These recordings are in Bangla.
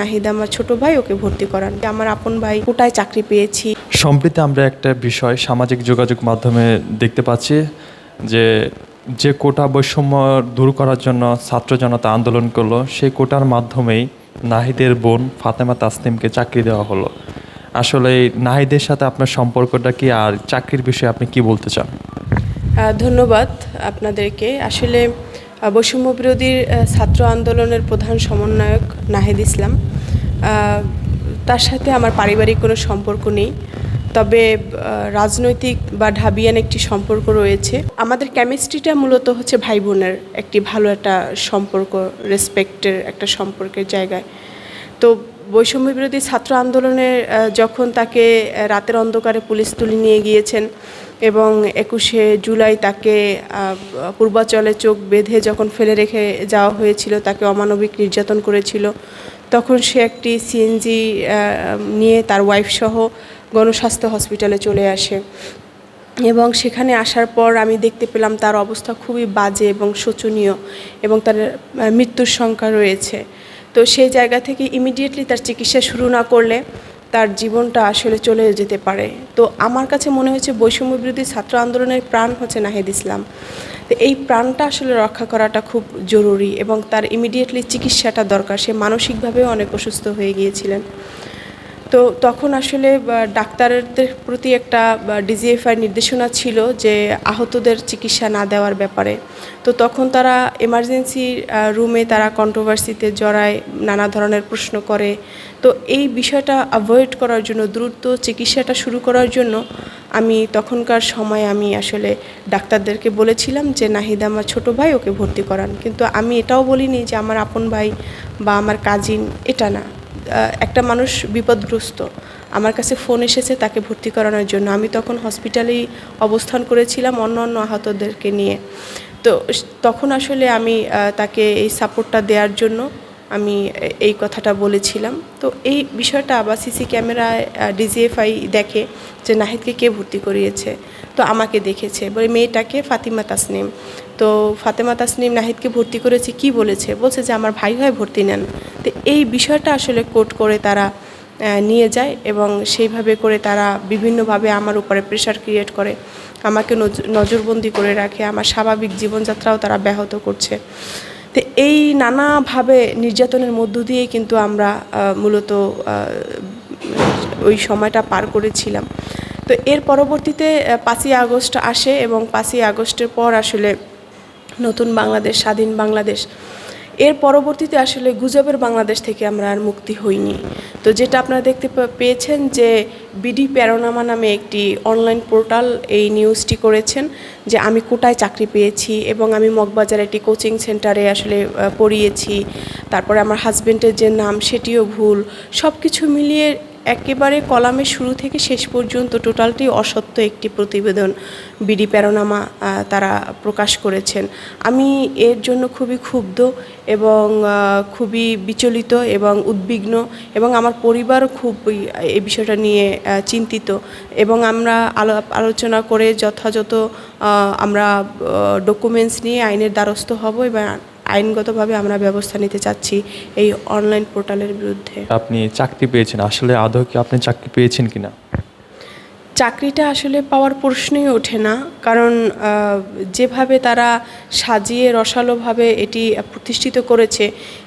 নাহিদ আমার ছোট ভাই ওকে ভর্তি করান। আমার আপন ভাই কোটায় চাকরি পেয়েছি। সম্প্রতি আমরা একটা বিষয় সামাজিক যোগাযোগ মাধ্যমে দেখতে পাচ্ছি যে যে কোটা বৈষম্য দূর করার জন্য ছাত্র জনতা আন্দোলন করল সেই কোটার মাধ্যমেই নাহিদের বোন ফাতেমা তাসনিমকে চাকরি দেওয়া হলো। আসলে নাহিদের সাথে আপনার সম্পর্কটা কি আর চাকরির বিষয়ে আপনি কি বলতে চান? ধন্যবাদ আপনাদেরকে। আসলে আহ, বৈষম্য বিরোধীর ছাত্র আন্দোলনের প্রধান সমন্বয়ক নাহেদ ইসলাম। তার সাথে আমার পারিবারিক কোনো সম্পর্ক নেই তবে রাজনৈতিক বা ঢাবিয়ান একটি সম্পর্ক রয়েছে। আমাদের কেমিস্ট্রিটা মূলত হচ্ছে ভাই বোনের একটি ভালো একটা সম্পর্ক রেসপেক্টের একটা সম্পর্কের জায়গায়। তো বৈষম্য বিরোধী ছাত্র আন্দোলনে যখন তাকে রাতের অন্ধকারে পুলিশ তুলে নিয়ে গিয়েছেন এবং একুশে জুলাই তাকে পূর্বাচলে চোখ বেঁধে যখন ফেলে রেখে যাওয়া হয়েছিল, তাকে অমানবিক নির্যাতন করেছিল, তখন সে একটি সিএনজি নিয়ে তার ওয়াইফ সহ গণস্বাস্থ্য হসপিটালে চলে আসে। এবং সেখানে আসার পর আমি দেখতে পেলাম তার অবস্থা খুবই বাজে এবং শোচনীয় এবং তার মৃত্যুর সংখ্যা রয়েছে। তো সেই জায়গা থেকে ইমিডিয়েটলি তার চিকিৎসা শুরু না করলে তার জীবনটা আসলে চলে যেতে পারে। তো আমার কাছে মনে হয়েছে বৈষম্য বিরোধী ছাত্র আন্দোলনের প্রাণ হচ্ছে নাহেদ ইসলাম। তো এই প্রাণটা আসলে রক্ষা করাটা খুব জরুরি এবং তার ইমিডিয়েটলি চিকিৎসাটা দরকার। সে মানসিকভাবেও অনেক অসুস্থ হয়ে গিয়েছিলেন। তো তখন আসলে ডাক্তারদের প্রতি একটা ডিজিএফআই নির্দেশনা ছিল যে আহতদের চিকিৎসা না দেওয়ার ব্যাপারে। তো তখন তারা এমার্জেন্সি রুমে তারা কন্ট্রোভার্সিতে জড়ায়, নানা ধরনের প্রশ্ন করে। তো এই বিষয়টা অ্যাভয়েড করার জন্য, দ্রুত চিকিৎসাটা শুরু করার জন্য আমি তখনকার সময় আমি আসলে ডাক্তারদেরকে বলেছিলাম যে, নাহিদ আমার ছোট ভাই, ওকে ভর্তি করান। কিন্তু আমি এটাও বলিনি যে, আমার আপন ভাই বা আমার কাজিন এটা না। একটা মানুষ বিপদগ্রস্ত। আমার কাছে ফোন এসেছে তাকে ভর্তি করানোর জন্য। আমি তখন হসপিটালেই অবস্থান করেছিলাম অন্য অন্য আহতদেরকে নিয়ে। তো তখন আসলে আমি তাকে এই সাপোর্টটা দেওয়ার জন্য আমি এই কথাটা বলেছিলাম। তো এই বিষয়টা আবার সিসি ক্যামেরায় ডিজিএফআই দেখে যে নাহিদকে কে ভর্তি করিয়েছে, তো আমাকে দেখেছে। বলে মেয়েটাকে ফাতিমা তাসনিম। তো ফাতেমা তাসনিম নাহিদকে ভর্তি করেছে কি বলেছে? বলছে যে আমার ভাই হয় ভর্তি নেন। তো এই বিষয়টা আসলে কোট করে তারা নিয়ে যায় এবং সেইভাবে করে তারা বিভিন্নভাবে আমার উপরে প্রেশার ক্রিয়েট করে। আমাকে নজ- নজরবন্দি করে রাখে। আমার স্বাভাবিক জীবনযাত্রাও তারা ব্যাহত করছে। তো এই নানাভাবে নির্যাতনের মধ্য দিয়ে কিন্তু আমরা মূলত ওই সময়টা পার করেছিলাম। তো এর পরবর্তীতে পাঁচই আগস্ট আসে এবং পাঁচই আগস্টের পর আসলে নতুন বাংলাদেশ, স্বাধীন বাংলাদেশ এর পরবর্তীতে আসলে গুজবের বাংলাদেশ থেকে আমরা আর মুক্তি হইনি। তো যেটা আপনারা দেখতে পেয়েছেন যে বিডি প্যারোনামা নামে একটি অনলাইন পোর্টাল এই নিউজটি করেছেন যে আমি কোটায় চাকরি পেয়েছি এবং আমি মগবাজার একটি কোচিং সেন্টারে আসলে পড়িয়েছি। তারপরে আমার হাজব্যান্ডের যে নাম সেটিও ভুল। সব কিছু মিলিয়ে একেবারে কলামের শুরু থেকে শেষ পর্যন্ত টোটালটি অসত্য একটি প্রতিবেদন বিডি প্যারোনামা তারা প্রকাশ করেছেন। আমি এর জন্য খুবই ক্ষুব্ধ এবং খুবই বিচলিত এবং উদ্বিগ্ন এবং আমার পরিবারও খুব এই- বিষয়টা নিয়ে চিন্তিত এবং আমরা আলো- আলোচনা করে যথাযথ আমরা ডকুমেন্টস নিয়ে আইনের দ্বারস্থ হব এবং আইনগতভাবে আমরা ব্যবস্থা নিতে চাচ্ছি এই অনলাইন পোর্টালের বিরুদ্ধে। আপনি চাকরি পেয়েছেন, আসলে আদৌ কি আপনি চাকরি পেয়েছেন কিনা? চাকরিটা আসলে পাওয়ার প্রশ্নই ওঠে না। কারণ যেভাবে তারা সাজিয়ে, রসালোভাবে এটি প্রতিষ্ঠিত করেছে,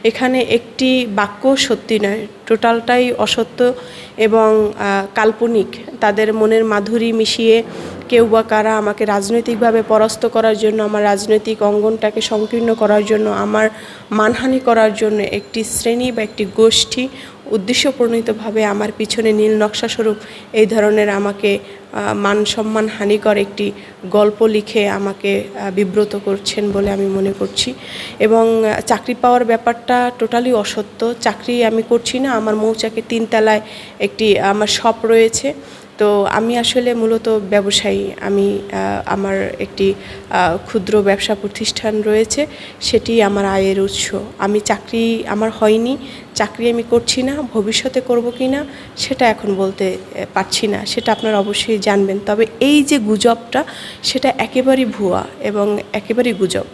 এখানে একটি বাক্য সত্যি নয়। টোটালটাই অসত্য এবং কাল্পনিক। তাদের মনের মাধুরী মিশিয়ে কেউ বা কারা আমাকে রাজনৈতিকভাবে পরাস্ত করার জন্য, আমার রাজনৈতিক অঙ্গনটাকে সংকীর্ণ করার জন্য, আমার মানহানি করার জন্য একটি শ্রেণি বা একটি গোষ্ঠী উদ্দেশ্যপ্রণীতভাবে আমার পিছনে নীল নকশা স্বরূপ এই ধরনের আমাকে মান সম্মান হানিকর একটি গল্প লিখে আমাকে বিব্রত করছেন বলে আমি মনে করছি। এবং চাকরি পাওয়ার ব্যাপারটা টোটালি অসত্য। চাকরি আমি করছি না, আমার মৌচাকে তিনতলায় একটি, আমার শপ রয়েছে। তো আমি আসলে মূলত ব্যবসায়ী। আমি আমার একটি ক্ষুদ্র ব্যবসা প্রতিষ্ঠান রয়েছে, সেটি আমার আয়ের উৎস। আমি চাকরি আমার হয়নি, চাকরি আমি করছি না, ভবিষ্যতে করব কি না সেটা এখন বলতে পারছি না, সেটা আপনারা অবশ্যই জানবেন। তবে এই যে গুজবটা, সেটা একেবারেই ভুয়া এবং একেবারেই গুজব।